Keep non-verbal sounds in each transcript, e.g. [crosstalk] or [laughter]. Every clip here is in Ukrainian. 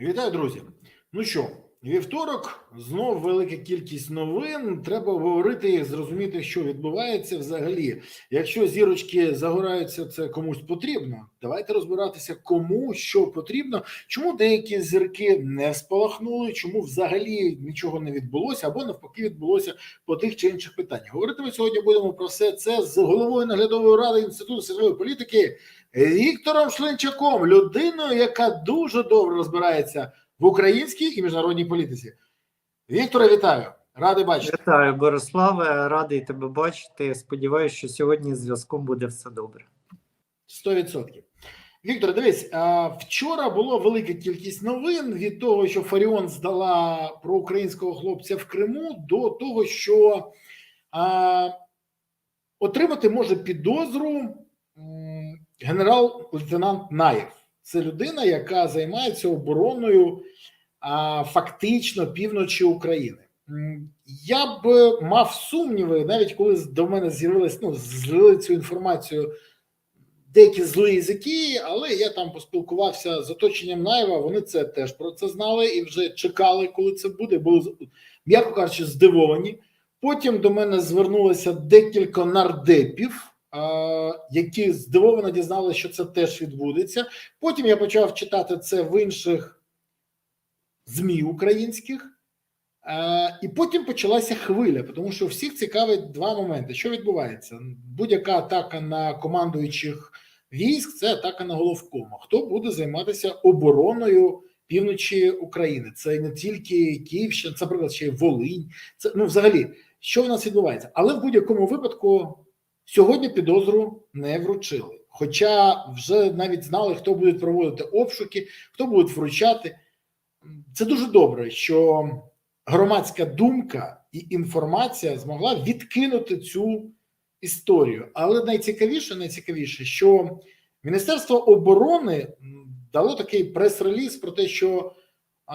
Вітаю, друзі. Ну що, вівторок знов велика кількість новин. Треба обговорити їх, зрозуміти, що відбувається взагалі. Якщо зірочки загораються, це комусь потрібно. Давайте розбиратися, кому що потрібно, чому деякі зірки не спалахнули, чому взагалі нічого не відбулося, або навпаки відбулося по тих чи інших питаннях. Говорити ми сьогодні будемо про все це з головою наглядової ради інституту світової політики. Віктором Шлинчаком, людиною, яка дуже добре розбирається в українській і міжнародній політиці. Вікторе, вітаю! Радий бачити. Вітаю, Бориславе, радий тебе бачити. Сподіваюся, що сьогодні з зв'язком буде все добре. 100%. Віктор, дивись, вчора було велика кількість новин від того, що Фаріон здала про українського хлопця в Криму, до того, що а, отримати може підозру генерал-лейтенант Наєв. Це людина, яка займається обороною а, фактично півночі України. Я б мав сумніви, навіть коли до мене з'явилась, ну, цю інформацію деякі злі язики, але я там поспілкувався з оточенням Наєва. Вони це теж про це знали і вже чекали, коли це буде. Були м'яко кажучи, здивовані. Потім до мене звернулося декілька нардепів, які здивовано дізналися, що це теж відбудеться. Потім я почав читати це в інших ЗМІ українських. І потім почалася хвиля, тому що всіх цікавить два моменти: що відбувається? Будь-яка атака на командуючих військ це атака на головкома. Хто буде займатися обороною півночі України? Це не тільки Київщина, це наприклад, ще й Волинь. Це ну, взагалі, що в нас відбувається? Але в будь-якому випадку сьогодні підозру не вручили. Хоча вже навіть знали, хто буде проводити обшуки, хто буде вручати. Це дуже добре, що громадська думка і інформація змогла відкинути цю історію. Але найцікавіше, найцікавіше, що Міністерство оборони дало такий прес-реліз про те, що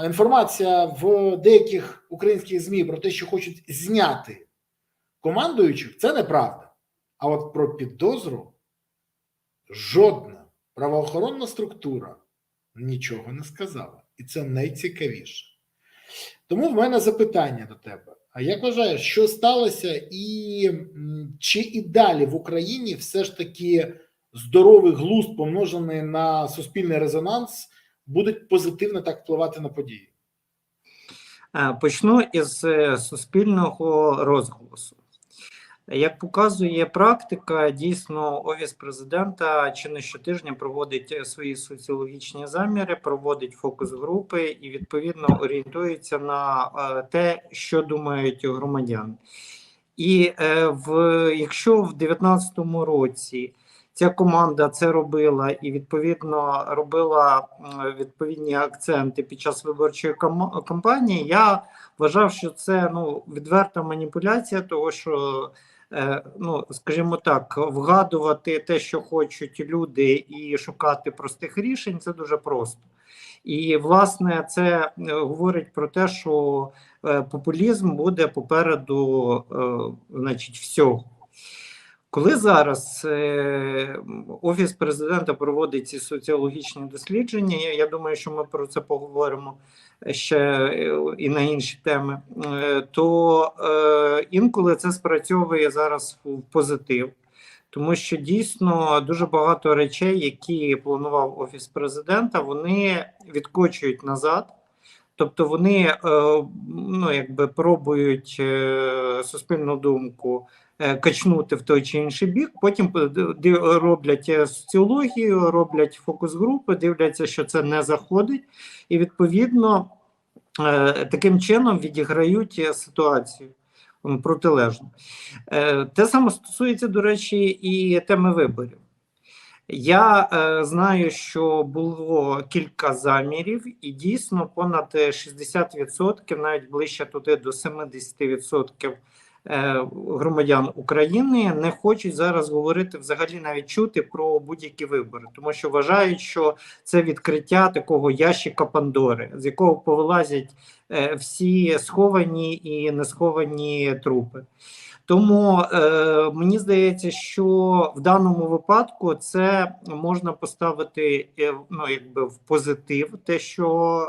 інформація в деяких українських змі про те, що хочуть зняти командуючих, це неправда. А от про підозру жодна правоохоронна структура нічого не сказала, і це найцікавіше. Тому в мене запитання до тебе. А як вважаєш, що сталося, і чи і далі в Україні все ж таки здоровий глузд, помножений на суспільний резонанс, будуть позитивно так впливати на події? Е, Почну із е, суспільного розголосу. Як показує практика, дійсно офіс президента чи не щотижня проводить е, свої соціологічні заміри, проводить фокус групи і відповідно орієнтується на е, те, що думають громадяни. І е, в якщо в 2019 році ця команда це робила і відповідно робила відповідні акценти під час виборчої кам- кампанії, я вважав, що це ну відверта маніпуляція, того що ну, скажімо так, вгадувати те, що хочуть люди, і шукати простих рішень, це дуже просто. І власне це е, говорить про те, що е, популізм буде попереду, е, значить, всього. Коли зараз е, офіс президента проводить ці соціологічні дослідження, я думаю, що ми про це поговоримо ще е, і на інші теми, е, то е, інколи це спрацьовує зараз в позитив, тому що дійсно дуже багато речей, які планував офіс президента, вони відкочують назад. Тобто вони ну, якби пробують суспільну думку качнути в той чи інший бік, потім роблять е, соціологію, роблять фокус-групи, дивляться, що це не заходить, і відповідно е, таким чином відіграють е, ситуацію протилежно. Е, Те саме стосується, до речі, і теми виборів. Я е, знаю, що було кілька замірів, і дійсно понад е, 60%, навіть ближче туди до 70% е, громадян України не хочуть зараз говорити взагалі навіть чути про будь-які вибори, тому що вважають, що це відкриття такого ящика Пандори, з якого повилазять е, всі сховані і не сховані трупи. Тому е, мені здається, що в даному випадку це можна поставити е, ну, якби в позитив, те, що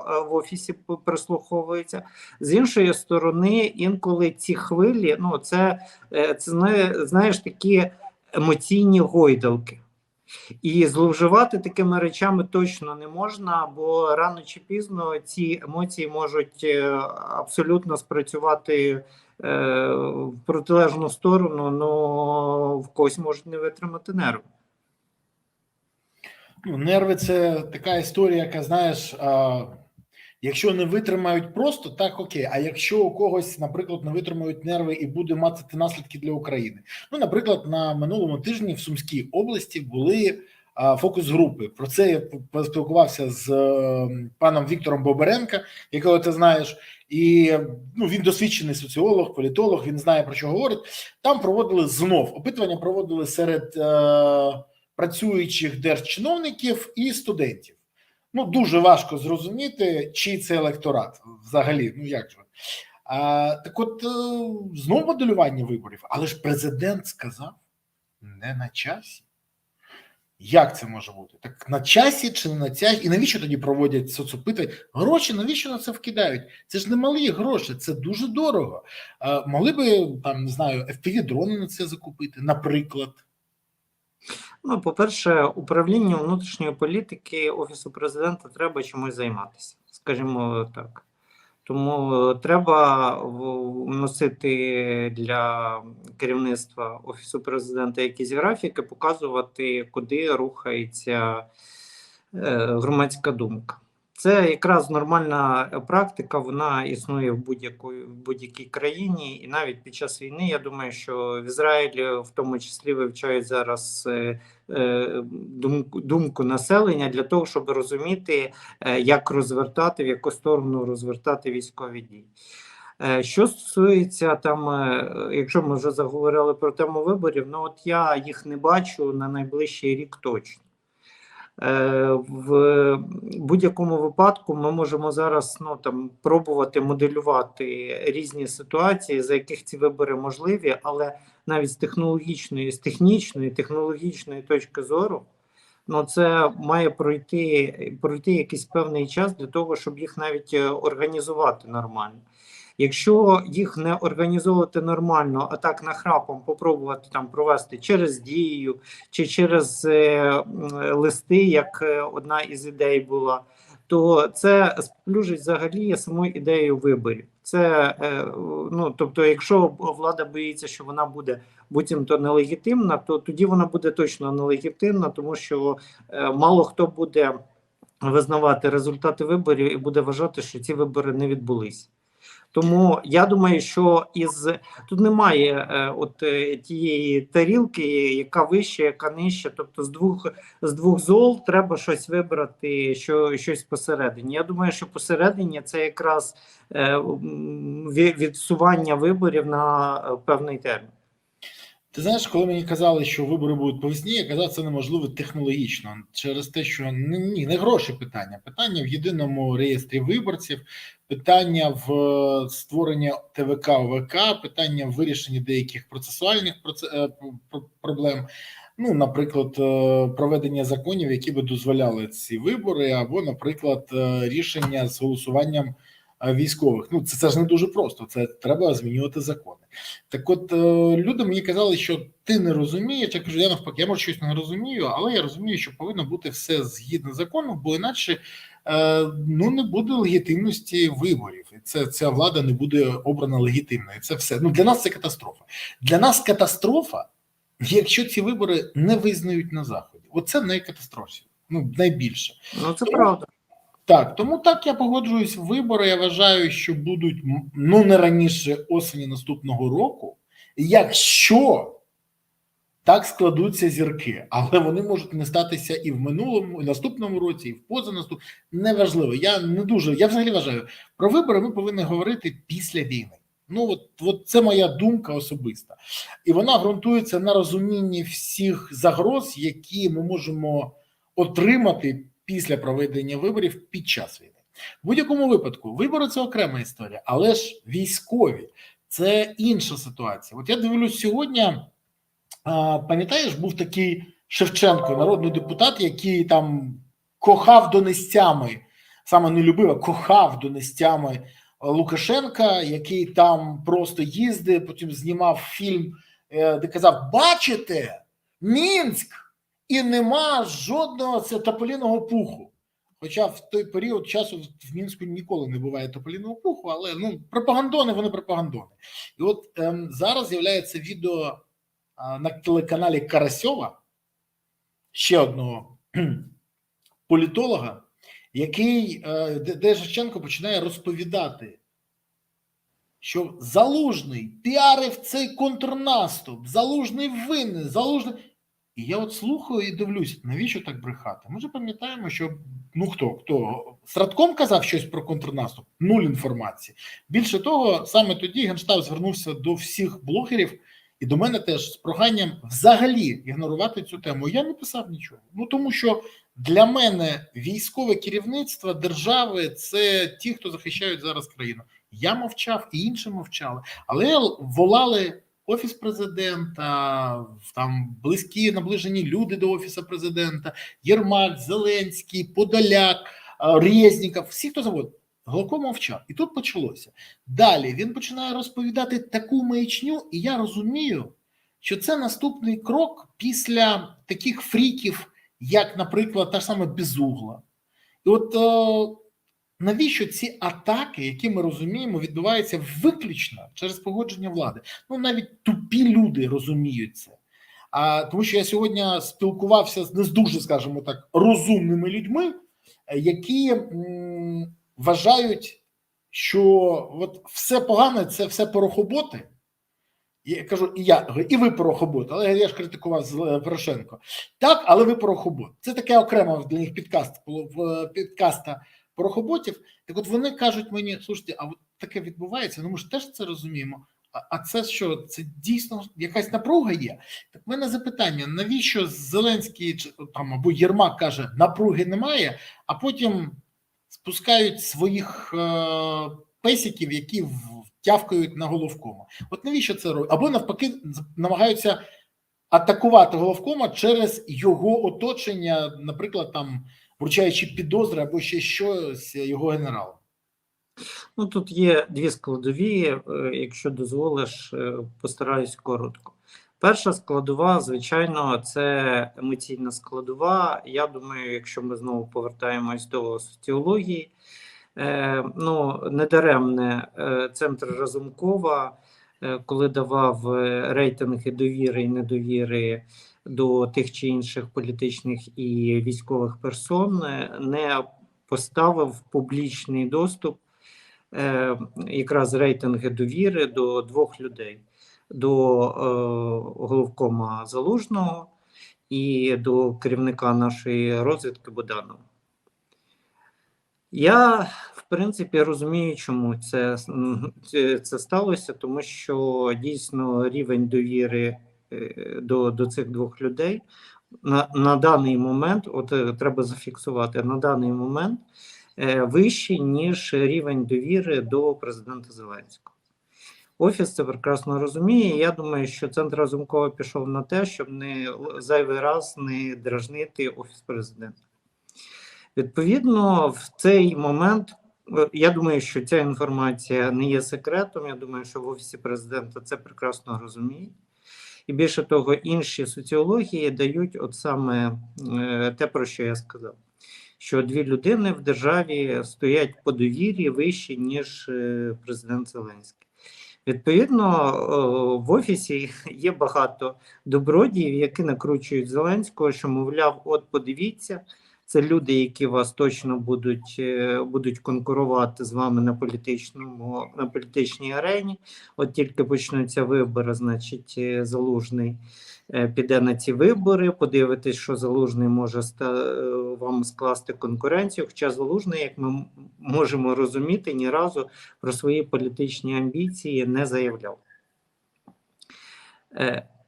е, в офісі прислуховується. З іншої сторони, інколи ці хвилі, ну це, е, це знаєш такі емоційні гойдалки. І зловживати такими речами точно не можна, бо рано чи пізно ці емоції можуть е, абсолютно спрацювати е, в протилежну сторону, але в когось можуть не витримати нерви. Ну, нерви це така історія, яка знаєш, якщо не витримають просто, так окей. А якщо у когось, наприклад, не витримають нерви і буде мати наслідки для України. Ну, наприклад, на минулому тижні в Сумській області були а, фокус-групи. Про це я поспілкувався з е, паном Віктором Боберенка, якого ти знаєш. І ну він досвідчений соціолог, політолог. Він знає про що говорить. Там проводили знов опитування. Проводили серед е, працюючих держчиновників і студентів. Ну дуже важко зрозуміти, чий це електорат взагалі. Ну як же а, так, от е, знов моделювання виборів, але ж президент сказав не на часі. Як це може бути? Так на часі чи не на часі? І навіщо тоді проводять соцопитування? Гроші навіщо на це вкидають? Це ж не малі гроші, це дуже дорого. Могли би там не знаю, FPV-дрони на це закупити, наприклад. Ну, по-перше, управлінню внутрішньої політики Офісу президента треба чимось займатися, скажімо так. Тому треба вносити для керівництва Офісу президента якісь графіки, показувати, куди рухається е, громадська думка. Це якраз нормальна практика, вона існує в будь-якій країні, і навіть під час війни. Я думаю, що в Ізраїлі в тому числі вивчають зараз е, е, думку, думку населення для того, щоб розуміти, е, як розвертати, в яку сторону розвертати військові дії. Е, Що стосується там, е, якщо ми вже заговорили про тему виборів, ну от я їх не бачу на найближчий рік точно. Е, В будь-якому випадку ми можемо зараз ну, там, пробувати моделювати різні ситуації, за яких ці вибори можливі, але навіть з технологічної, з технічної, технологічної точки зору, ну це має пройти, пройти якийсь певний час для того, щоб їх навіть е, організувати нормально. Якщо їх не організовувати нормально, а так нахрапом попробувати там провести через дію чи через е, листи, як е, одна із ідей була, то це сплюжить взагалі саму ідею виборів. Це е, ну тобто, якщо влада боїться, що вона буде буцімто нелегітимна, то тоді вона буде точно нелегітимна, тому що е, мало хто буде визнавати результати виборів і буде вважати, що ці вибори не відбулись. Тому я думаю, що із тут немає е, от е, тієї тарілки, яка вища, яка нижча. Тобто з двох з двох зол треба щось вибрати, що щось посередині. Я думаю, що посередині це якраз е, відсування виборів на е, певний термін. Ти знаєш, коли мені казали, що вибори будуть по я казав, це неможливо технологічно через те, що ні, не гроші питання. Питання в єдиному реєстрі виборців, питання в е, створенні ТВК ОВК, питання в вирішенні деяких процесуальних проце- е, пр- проблем. Ну, наприклад, е, проведення законів, які би дозволяли ці вибори, або, наприклад, рішення з голосуванням військових. Ну, це, це ж не дуже просто. Це треба змінювати закони. Так, от люди мені казали, що ти не розумієш. Я кажу, я навпаки, я може щось не розумію, але я розумію, що повинно бути все згідно закону, бо інакше ну не буде легітимності виборів. І це ця влада не буде обрана легітимною. Це все. Ну для нас це катастрофа. Для нас катастрофа, якщо ці вибори не визнають на заході. Оце найкатастрофа. Ну найбільше. Ну це правда. Так, тому так я погоджуюсь. Вибори. Я вважаю, що будуть ну не раніше осені наступного року, якщо так складуться зірки, але вони можуть не статися і в минулому, і в наступному році, і в позанаступ. Неважливо. Я не дуже. Я взагалі вважаю, про вибори ми повинні говорити після війни. Ну от, от це моя думка особиста, і вона ґрунтується на розумінні всіх загроз, які ми можемо отримати після проведення виборів під час війни. В будь-якому випадку вибори це окрема історія, але ж військові це інша ситуація. От я дивлюсь сьогодні. Пам'ятаєш, був такий Шевченко, народний депутат, який там кохав донестями, саме не любив, а кохав донестями Лукашенка, який там просто їздив, потім знімав фільм, е, де казав: Бачите, Мінськ, і нема жодного тополіного пуху. Хоча в той період часу в Мінську ніколи не буває тополіного пуху, але ну пропагандони, вони пропагандони. І от ем, зараз з'являється відео на телеканалі Карасьова, ще одного [clears throat] політолога, який е, де, Шевченко починає розповідати, що залужний піарив цей контрнаступ, залужний винний, залужний. І я от слухаю і дивлюсь, навіщо так брехати? Ми ж пам'ятаємо, що ну хто хто Стратком казав щось про контрнаступ, нуль інформації. Більше того, саме тоді Генштаб звернувся до всіх блогерів і до мене теж з проханням взагалі ігнорувати цю тему. Я не писав нічого. Ну тому що для мене військове керівництво держави це ті, хто захищають зараз країну. Я мовчав і інші мовчали, але волали офіс президента, там близькі наближені люди до офісу президента, Єрмак, Зеленський, Подоляк, а, Резніков, всі, хто заводить. Главко мовчав. І тут почалося. Далі він починає розповідати таку маячню, і я розумію, що це наступний крок після таких фріків, як, наприклад, та ж сама Безугла. І от е, навіщо ці атаки, які ми розуміємо, відбуваються виключно через погодження влади? Ну навіть тупі люди розуміють це. А тому, що я сьогодні спілкувався з не з дуже, скажімо так, розумними людьми, е, які м, вважають, що от все погане це все порохоботи. Я кажу, і я і ви порохобот, але я ж критикував е, Порошенко. Так, але ви порохобот. Це таке окремо для них підкаст е, підкаста порохоботів. Так от вони кажуть мені: слушайте, а от таке відбувається. Ну ми ж теж це розуміємо. А, це що? Це дійсно якась напруга є? Так в мене запитання: навіщо Зеленський там або Єрмак каже, напруги немає, а потім спускають своїх е, песиків, які тявкають на головкома. От навіщо це роблять? Або навпаки, намагаються атакувати головкома через його оточення, наприклад, там вручаючи підозри або ще щось його генералу. Ну, тут є дві складові, е, якщо дозволиш, е, постараюсь коротко. Перша складова, звичайно, це емоційна складова. Я думаю, якщо ми знову повертаємось до соціології, е, ну, недаремне е, центр Разумкова, е, коли давав е, рейтинги довіри і недовіри до тих чи інших політичних і військових персон, е, не поставив публічний доступ е, якраз рейтинги довіри до двох людей: до е, головкома Залужного і до керівника нашої розвідки Буданова. Я, в принципі, розумію, чому це, це, сталося, тому що дійсно рівень довіри е, до, до цих двох людей на, на даний момент, от е, треба зафіксувати, на даний момент вищий, ніж рівень довіри до президента Зеленського. Офіс це прекрасно розуміє. Я думаю, що центр Разумкова пішов на те, щоб не зайвий раз не дражнити офіс президента. Відповідно, в цей момент е, я думаю, що ця інформація не є секретом. Я думаю, що в офісі президента це прекрасно розуміють. І більше того, інші соціології дають от саме е, те, про що я сказав що дві людини в державі стоять по довірі вище, ніж е, президент Зеленський. Відповідно, е, в офісі є багато добродіїв, які накручують Зеленського, що, мовляв, от подивіться, це люди, які вас точно будуть, е, будуть конкурувати з вами на політичному на політичній арені. От тільки почнуться вибори, значить, е, залужний е, піде на ці вибори, подивитись, що залужний може вам скласти конкуренцію. Хоча залужний, як ми можемо розуміти, ні разу про свої політичні амбіції не заявляв.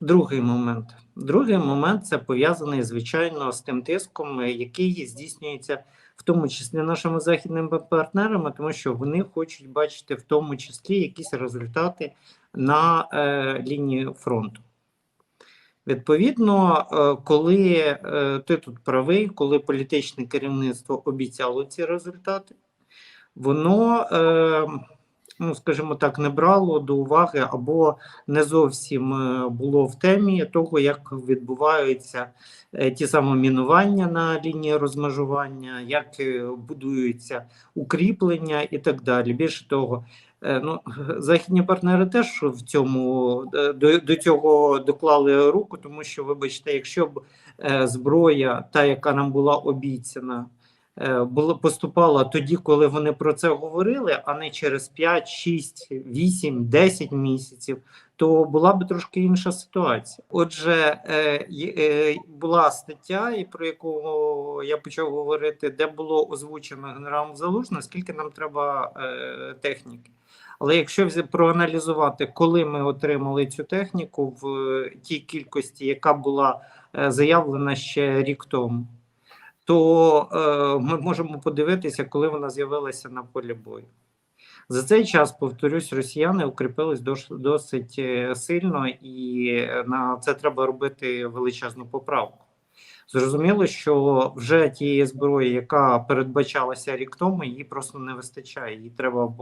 Другий момент. Другий момент це пов'язаний, звичайно, з тим тиском, е, який здійснюється в тому числі нашими західними партнерами, тому що вони хочуть бачити в тому числі якісь результати на е, лінії фронту. Відповідно, е, коли е, ти тут правий, коли політичне керівництво обіцяло ці результати, воно, е, ну скажімо так, не брало до уваги або не зовсім е, було в темі того, як відбуваються е, ті самі мінування на лінії розмежування, як е, будуються укріплення і так далі. Більше того, ну, західні партнери теж в цьому до, до цього доклали руку, тому що, вибачте, якщо б зброя, та яка нам була обіцяна, е, була поступала тоді, коли вони про це говорили, а не через 5, 6, 8, 10 місяців, то була б трошки інша ситуація. Отже, е, е, була стаття, і про яку я почав говорити, де було озвучено генералом Залужним, скільки нам треба техніки. Але якщо проаналізувати, коли ми отримали цю техніку в тій кількості, яка була заявлена ще рік тому, то е, ми можемо подивитися, коли вона з'явилася на полі бою. За цей час, повторюсь, росіяни укріпились досить е, сильно, і е, на це треба робити величезну поправку. Зрозуміло, що вже тієї зброї, яка передбачалася рік тому, її просто не вистачає. Її треба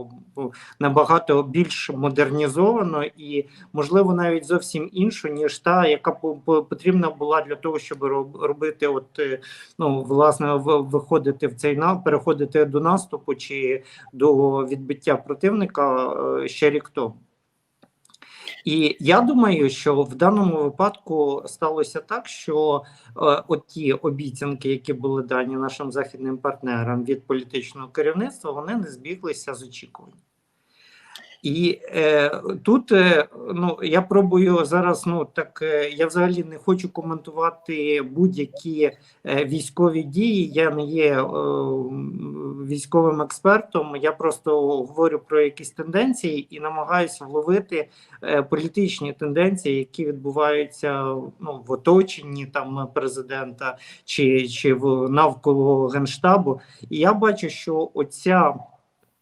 набагато більш модернізовано і, можливо, навіть зовсім іншу, ніж та, яка по- по- потрібна була для того, щоб роб- робити, от е, ну власне, виходити в цей на переходити до наступу чи до відбиття противника е, ще рік тому. І я думаю, що в даному випадку сталося так, що е, от ті обіцянки, які були дані нашим західним партнерам від політичного керівництва, вони не збіглися з очікувань. І е, тут е, ну я пробую зараз. Ну так е, я взагалі не хочу коментувати будь-які е, військові дії. Я не є е, військовим експертом. Я просто говорю про якісь тенденції і намагаюся вловити е, політичні тенденції, які відбуваються ну в оточенні там президента чи, чи в навколо генштабу. І я бачу, що оця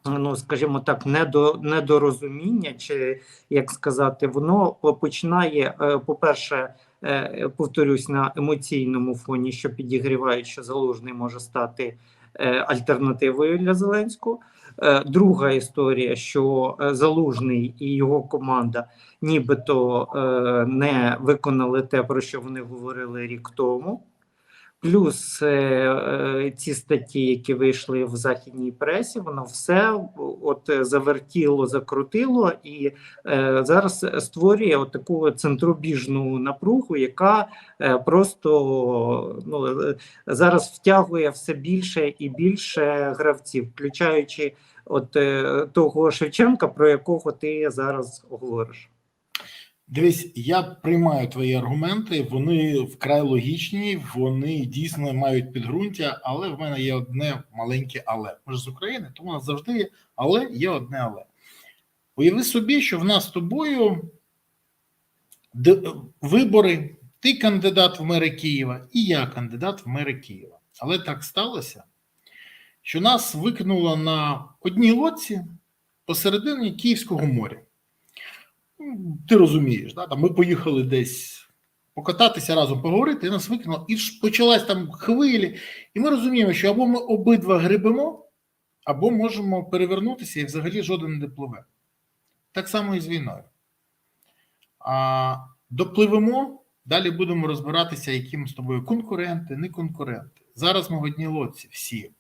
ну скажімо так, недо, недорозуміння, чи як сказати, воно починає, е, по-перше, е, повторюсь на емоційному фоні, що підігрівають, що залужний може стати е, альтернативою для Зеленського. Друга історія, що залужний і його команда нібито не виконали те, про що вони говорили рік тому. Плюс е, е, ці статті, які вийшли в західній пресі, воно все от завертіло, закрутило і е, зараз створює от таку центробіжну напругу, яка е, просто ну, е, зараз втягує все більше і більше гравців, включаючи от е, того Шевченка, про якого ти зараз говориш. Дивись, я приймаю твої аргументи, вони вкрай логічні, вони дійсно мають підґрунтя, але в мене є одне маленьке але. Ми ж з України, тому у нас завжди є, але є одне але. Уяви собі, що в нас з тобою вибори, ти кандидат в мери Києва, і я кандидат в мери Києва. Але так сталося, що нас викинуло на одній лодці посередині Київського моря. Ти розумієш, да? там ми поїхали десь покататися разом, поговорити, і нас викинуло, і почалась там хвилі. І ми розуміємо, що або ми обидва грибемо, або можемо перевернутися і взагалі жоден не пливе. Так само і з війною. А допливемо, далі будемо розбиратися, які з тобою конкуренти, не конкуренти. Зараз ми в одній лодці всі.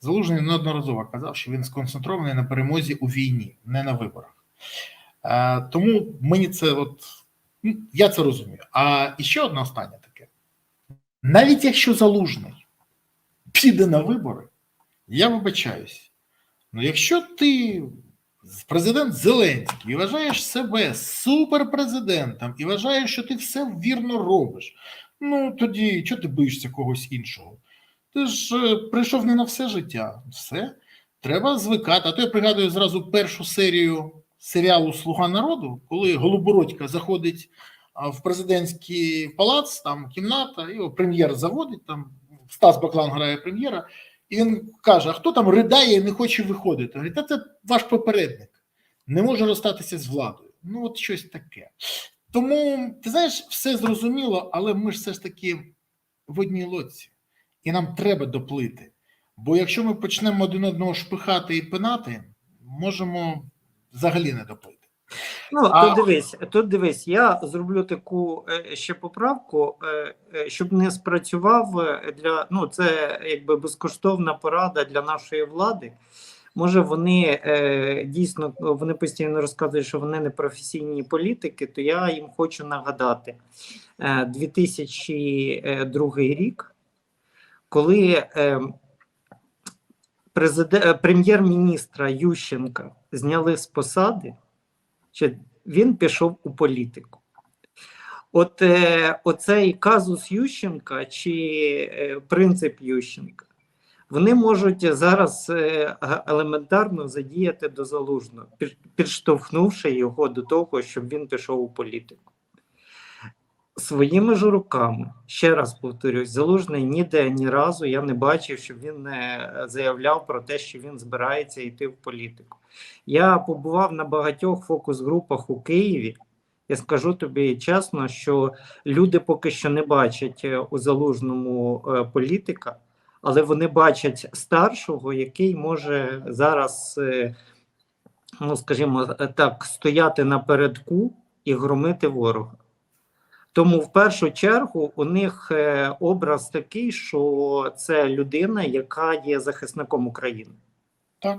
Залужний неодноразово казав, що він сконцентрований на перемозі у війні, не на виборах. Е, тому мені це от я це розумію. А і ще одне останнє таке: навіть якщо залужний піде на вибори, я вибачаюсь. Ну, якщо ти президент Зеленський і вважаєш себе суперпрезидентом і вважаєш, що ти все вірно робиш, ну тоді чого ти боїшся когось іншого? Ти ж е, прийшов не на все життя. Все. Треба звикати. А то я пригадую зразу першу серію серіалу Слуга народу, коли Голубородька заходить в президентський палац, там кімната, його прем'єр заводить, там Стас Баклан грає прем'єра, І він каже: а хто там ридає і не хоче виходити? Говорить, та це ваш попередник, не може розстатися з владою. Ну, от щось таке. Тому, ти знаєш, все зрозуміло, але ми ж все ж таки в одній лодці, і нам треба доплити. Бо якщо ми почнемо один одного шпихати і пинати, можемо взагалі не доплити. Ну, А- тут дивись, тут дивись, я зроблю таку е, ще поправку, е, е, щоб не спрацював для ну, це якби безкоштовна порада для нашої влади. Може, вони дійсно вони постійно розказують, що вони не професійні політики, то я їм хочу нагадати е, 2002 рік, коли е, президе- е, прем'єр-міністра Ющенка зняли з посади чи він пішов у політику. От е, оцей казус Ющенка чи е, принцип Ющенка, вони можуть зараз е, елементарно задіяти до залужного, підштовхнувши його до того, щоб він пішов у політику. Своїми ж руками, ще раз повторюсь, залужний ніде ні разу я не бачив, щоб він е, заявляв про те, що він збирається йти в політику. Я побував на багатьох фокус-групах у Києві. Я скажу тобі чесно, що люди поки що не бачать е, у залужному е, політика, але вони бачать старшого, який може зараз, е, ну скажімо так, стояти напередку і громити ворога. Тому в першу чергу у них е, образ такий, що це людина, яка є захисником України. Так.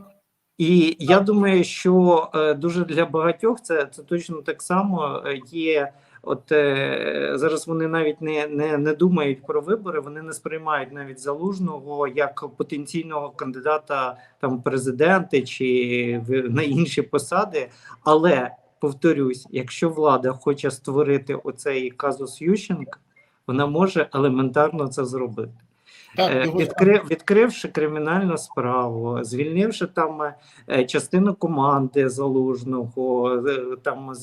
І я думаю, що е, дуже для багатьох це, це точно так само е, є. От е, зараз вони навіть не, не, не думають про вибори, вони не сприймають навіть залужного як потенційного кандидата там президенти чи в, на інші посади. Але повторюсь, якщо влада хоче створити оцей казус Ющенка, вона може елементарно це зробити. Так, Е, відкри, відкривши кримінальну справу, звільнивши там е, частину команди залужного, е, там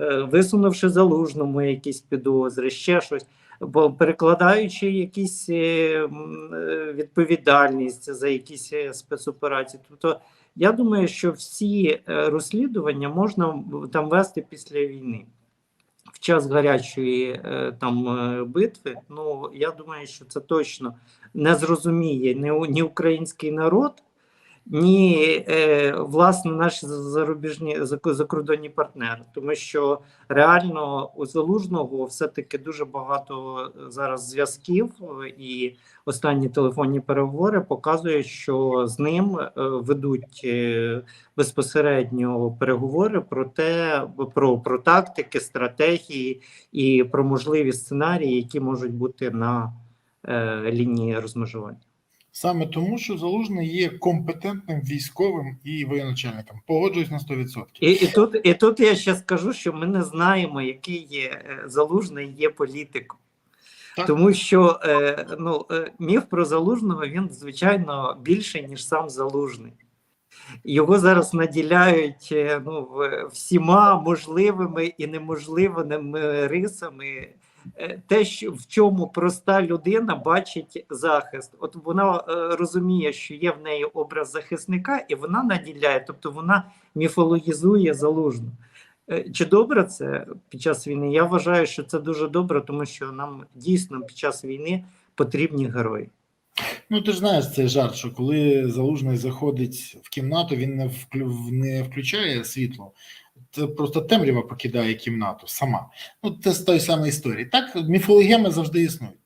е, висунувши залужному якісь підозри, ще щось, бо перекладаючи якісь е, е, відповідальність за якісь е, спецоперації. Тобто, я думаю, що всі е, розслідування можна там вести після війни. В час гарячої е, там е, битви, ну я думаю, що це точно не зрозуміє ні український народ, ні е, власне наші за- зарубіжні зак- закордонні партнери, тому що реально у залужного все-таки дуже багато зараз зв'язків, е, і останні телефонні переговори показують, що з ним е, ведуть е, безпосередньо переговори про те, про, про тактики, стратегії і про можливі сценарії, які можуть бути на е, лінії розмежування. Саме тому, що залужний є компетентним військовим і воєначальником. Погоджуюсь на 100%. І, і тут, і тут я ще скажу, що ми не знаємо, який є е, залужний є політиком. Так. Тому що е, ну, е, міф про залужного він звичайно більший, ніж сам залужний. Його зараз наділяють е, ну, всіма можливими і неможливими рисами. Е, Те, що в чому проста людина бачить захист, от вона е, розуміє, що є в неї образ захисника, і вона наділяє, тобто вона міфологізує залужну. Е, Чи добре це під час війни? Я вважаю, що це дуже добре, тому що нам дійсно під час війни потрібні герої. Ну, ти ж знаєш цей жарт, що коли залужний заходить в кімнату, він не вклю... не включає світло. Просто темрява покидає кімнату сама. Ну, це з тої самої історії. Так, міфологеми завжди існують.